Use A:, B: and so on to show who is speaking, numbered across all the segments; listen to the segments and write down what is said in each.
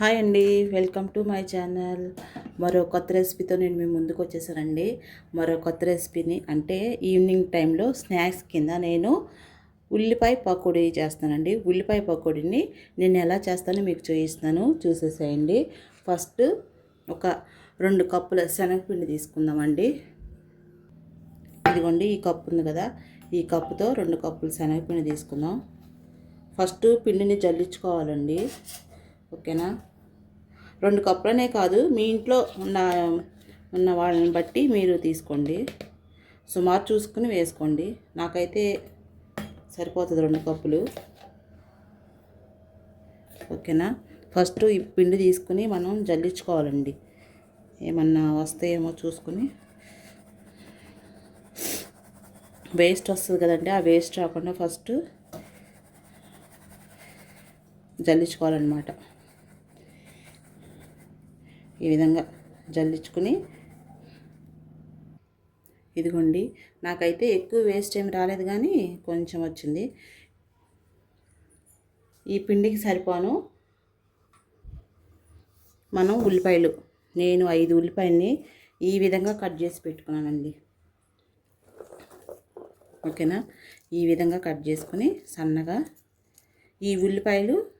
A: Hi అండి. Welcome to my channel. మరో కొత్త రెసిపీతో నేను మీ ముందుకు వచ్చేసానండి. మరో కొత్త రెసిపీని అంటే ఈవినింగ్ టైంలో స్నాక్స్ కింద నేను ఉల్లిపాయ పకోడీ చేస్తానండి. ఉల్లిపాయ పకోడీని నేను ఎలా చేస్తానో మీకు చూపిస్తాను. చూసేసేయండి. ఫస్ట్ ఒక రెండు కప్పుల శనగపిండి తీసుకుందామండి. ఇదిగోండి ఈ కప్పు ఉంది కదా. ఈ కప్పుతో రెండు కప్పులు శనగపిండి తీసుకుందాం. ఫస్ట్ పిండిని జల్లించుకోవాలండి. ఓకేనా? రెండు కప్పులనే కాదు మీ ఇంట్లో ఉన్న ఉన్న వాళ్ళని బట్టి మీరు తీసుకోండి. సుమారు చూసుకుని వేసుకోండి. నాకైతే సరిపోతుంది రెండు కప్పులు. ఓకేనా? ఫస్ట్ ఈ పిండి తీసుకుని మనం జల్లించుకోవాలండి. ఏమన్నా వస్తాయేమో చూసుకుని. వేస్ట్ వస్తుంది కదండి ఆ వేస్ట్ రాకుండా ఫస్ట్ జల్లించుకోవాలన్నమాట. ఈ విధంగా జల్లించుకుని ఇదిగోండి. నాకైతే ఎక్కువ వేస్ట్ ఏమి రాలేదు కానీ కొంచెం వచ్చింది. ఈ పిండికి సరిపోను. మనం ఉల్లిపాయలు నేను ఐదు ఉల్లిపాయల్ని ఈ విధంగా కట్ చేసి పెట్టుకున్నానండి. ఓకేనా? ఈ విధంగా కట్ చేసుకుని సన్నగా ఈ ఉల్లిపాయలు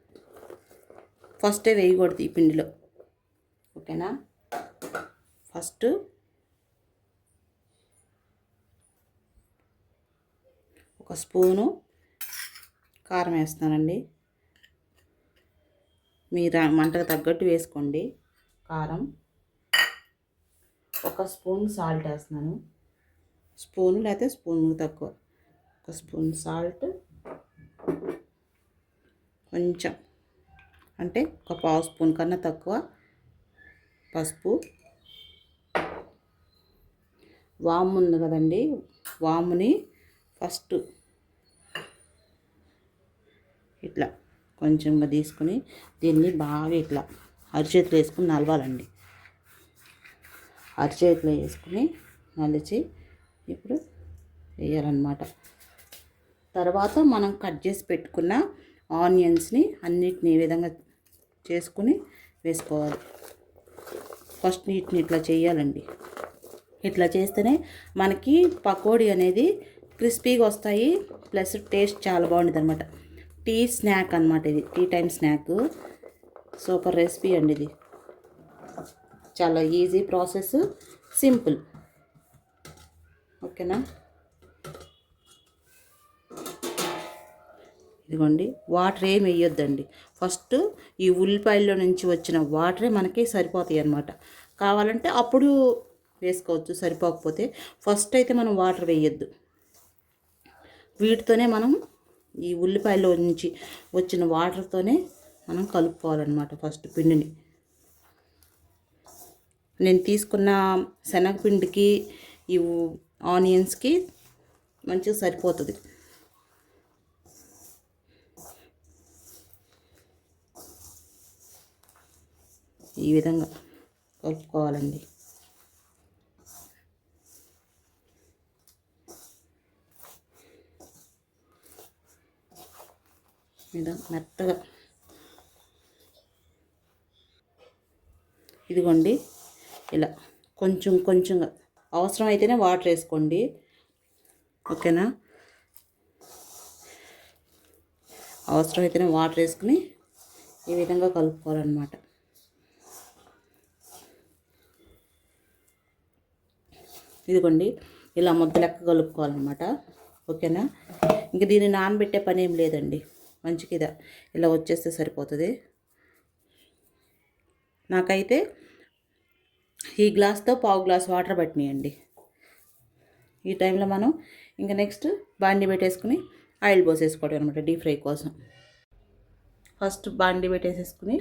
A: ఫస్టే వేయకూడదు ఈ పిండిలో. ఓకేనా? ఫస్ట్ ఒక స్పూను కారం వేస్తానండి మీరు మంటకు తగ్గట్టు వేసుకోండి. కారం. ఒక స్పూన్ సాల్ట్ వేస్తున్నాను. స్పూన్ లేకపోతే స్పూన్ తక్కువ. ఒక స్పూన్ సాల్ట్. కొంచెం. అంటే ఒక పావు స్పూన్ కన్నా తక్కువ. పసుపు. వాము ఉంది కదండి వాముని ఫస్ట్ ఇట్లా కొంచెంగా తీసుకుని దీన్ని బాగా ఇట్లా అరిచేతిలో వేసుకుని నలవాలండి. అరిచేతిలో వేసుకుని నలిచి ఇప్పుడు వేయాలన్నమాట. తర్వాత మనం కట్ చేసి పెట్టుకున్న ఆనియన్స్ని అన్నిటిని ఈ విధంగా చేసుకుని వేసుకోవాలి. ఫస్ట్ వీటిని ఇట్లా చేయాలండి. ఇట్లా చేస్తేనే మనకి పకోడీ అనేది క్రిస్పీగా వస్తాయి ప్లస్ టేస్ట్ చాలా బాగుంటుంది అనమాట టీ స్నాక్ అనమాట ఇది tea time snack. Super recipe అండి ఇది. చాలా ఈజీ ప్రాసెస్ సింపుల్. ఓకేనా? ఇదిగోండి వాటర్ ఏమి వేయొద్దండి. ఫస్ట్ ఈ ఉల్లిపాయల్లో నుంచి వచ్చిన వాటరే మనకి సరిపోతాయి అన్నమాట. కావాలంటే అప్పుడు వేసుకోవచ్చు సరిపోకపోతే ఫస్ట్ అయితే మనం వాటర్ వేయొద్దు. వీటితోనే మనం ఈ ఉల్లిపాయలో నుంచి వచ్చిన వాటర్తోనే మనం కలుపుకోవాలన్నమాట ఫస్ట్ పిండిని. నేను తీసుకున్న శనగపిండికి ఈ ఆనియన్స్కి మంచిగా సరిపోతుంది. ఈ విధంగా కలుపుకోవాలండి. మీద మెత్తగా ఇదిగోండి ఇలా కొంచెం కొంచెంగా అవసరం అయితేనే వాటర్ వేసుకోండి. ఓకేనా? అవసరమైతేనే వాటర్ వేసుకుని ఈ విధంగా కలుపుకోవాలన్నమాట. ఇదిగోండి ఇలా ముద్దలెక్క కలుపుకోవాలన్నమాట. ఓకేనా? ఇంక దీన్ని నానబెట్టే పని ఏం లేదండి. మంచిగా ఇదా ఇలా వచ్చేస్తే సరిపోతుంది. నాకైతే ఈ గ్లాస్తో పావు గ్లాస్ వాటర్ పట్టినాయండి. ఈ టైంలో మనం ఇంకా నెక్స్ట్ బాండి పెట్టేసుకుని ఆయిల్ పోసేసుకోవడం అనమాట డీప్ ఫ్రై కోసం. ఫస్ట్ బాండి పెట్టేసేసుకుని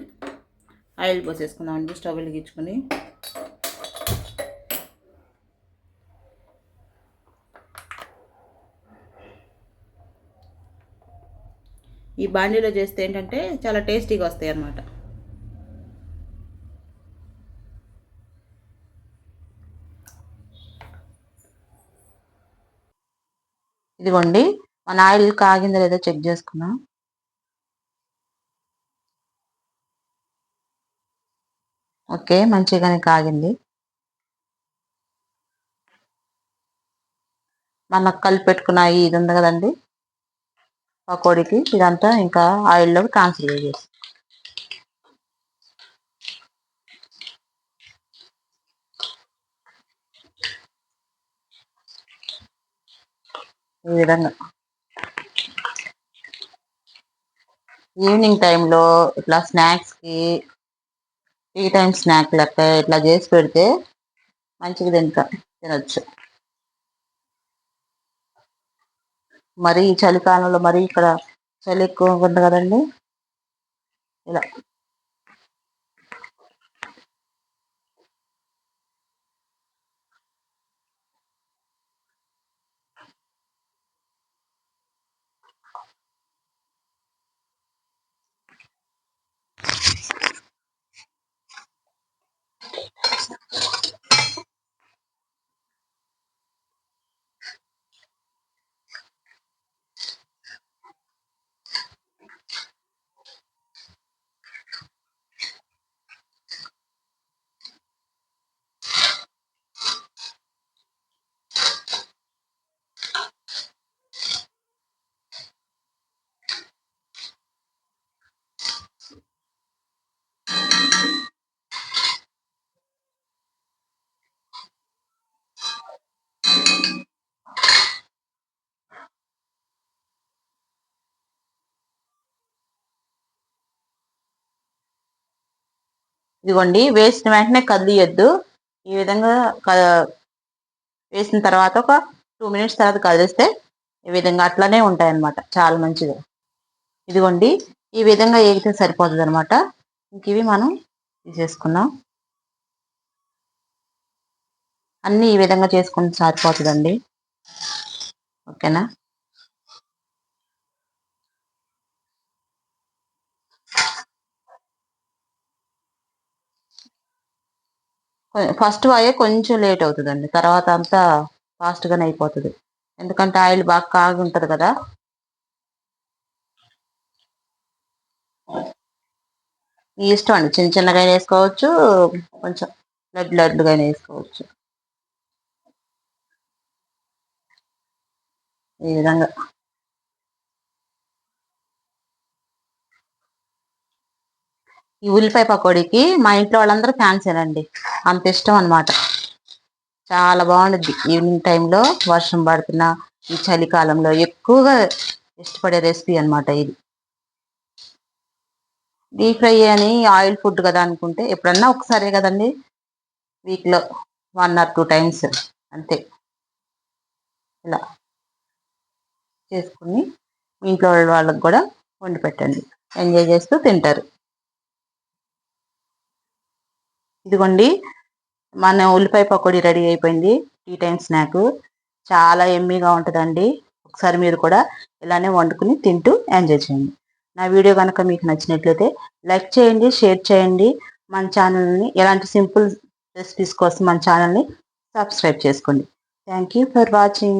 A: ఆయిల్ పోసేసుకుందామండి స్టవ్ వెలిగించుకొని. ఈ బాండీలో చేస్తే ఏంటంటే చాలా టేస్టీగా వస్తాయి అన్నమాట. ఇదిగోండి మన ఆయిల్ కాగిందో లేదో చెక్ చేసుకున్నాం ఓకే మంచిగానే కాగింది. మన కలిపి పెట్టుకున్న ఇది ఉంది కదండి? పకోడీకి ఇదంతా ఇంకా ఆయిల్లోకి ట్రాన్స్ఫర్ చేసేసి ఈ విధంగా. ఈవినింగ్ టైంలో ఇట్లా స్నాక్స్కి టీ టైం స్నాక్ లెక్క ఇట్లా చేసి పెడితే మంచిగా తింటా తినచ్చు. మరీ చలికాలంలో మరీ ఇక్కడ చలి ఎక్కువ ఉంది కదండి. ఇలా. ఇదిగోండి వేసిన వెంటనే కదిలియద్దు. ఈ విధంగా వేసిన తర్వాత ఒక టూ మినిట్స్ తర్వాత కదిలిస్తే ఈ విధంగా అట్లానే ఉంటాయి అన్నమాట చాలా మంచిది. ఇదిగోండి ఈ విధంగా ఏగితే సరిపోతుంది అనమాట ఇంక ఇవి మనం తీసేసుకున్నాం. అన్నీ ఈ విధంగా చేసుకుంటే సరిపోతుందండి. ఓకేనా? ఫస్ట్ వాయే కొంచెం లేట్ అవుతుందండి. తర్వాత అంతా ఫాస్ట్గానే అయిపోతుంది. ఎందుకంటే ఆయిల్ బాగా కాగి ఉంటుంది కదా. మీ ఇష్టం అండి. చిన్న చిన్నగా వేసుకోవచ్చు కొంచెం లడ్డు లడ్డుగా వేసుకోవచ్చు. ఈ విధంగా. ఈ ఉల్లిపాయ పకోడీకి మా ఇంట్లో వాళ్ళందరూ ఫ్యాన్సేనండి అంత ఇష్టం అనమాట చాలా బాగుంటుంది ఈవినింగ్ టైంలో వర్షం పడుతున్న ఈ చలికాలంలో ఎక్కువగా ఇష్టపడే రెసిపీ అనమాట ఇది. డీప్ ఫ్రై అని ఆయిల్ ఫుడ్ కదా అనుకుంటే ఎప్పుడన్నా ఒకసారి కదండి. వీక్లో వన్ ఆర్ టూ టైమ్స్ అంతే. ఇలా చేసుకుని ఇంట్లో వాళ్ళకి కూడా వండి పెట్టండి. ఎంజాయ్ చేస్తూ తింటారు. ఇదిగోండి మన ఉల్లిపాయ పకోడీ రెడీ అయిపోయింది టీ టైం స్నాక్. చాలా ఎమ్మీగా ఉంటుందండి. ఒకసారి మీరు కూడా ఇలానే వండుకుని తింటూ ఎంజాయ్ చేయండి. నా వీడియో కనుక మీకు నచ్చినట్లయితే లైక్ చేయండి షేర్ చేయండి. మన ఛానల్ని ఎలాంటి సింపుల్ రెసిపీస్ కోసం మన ఛానల్ని సబ్స్క్రైబ్ చేసుకోండి. Thank you for watching.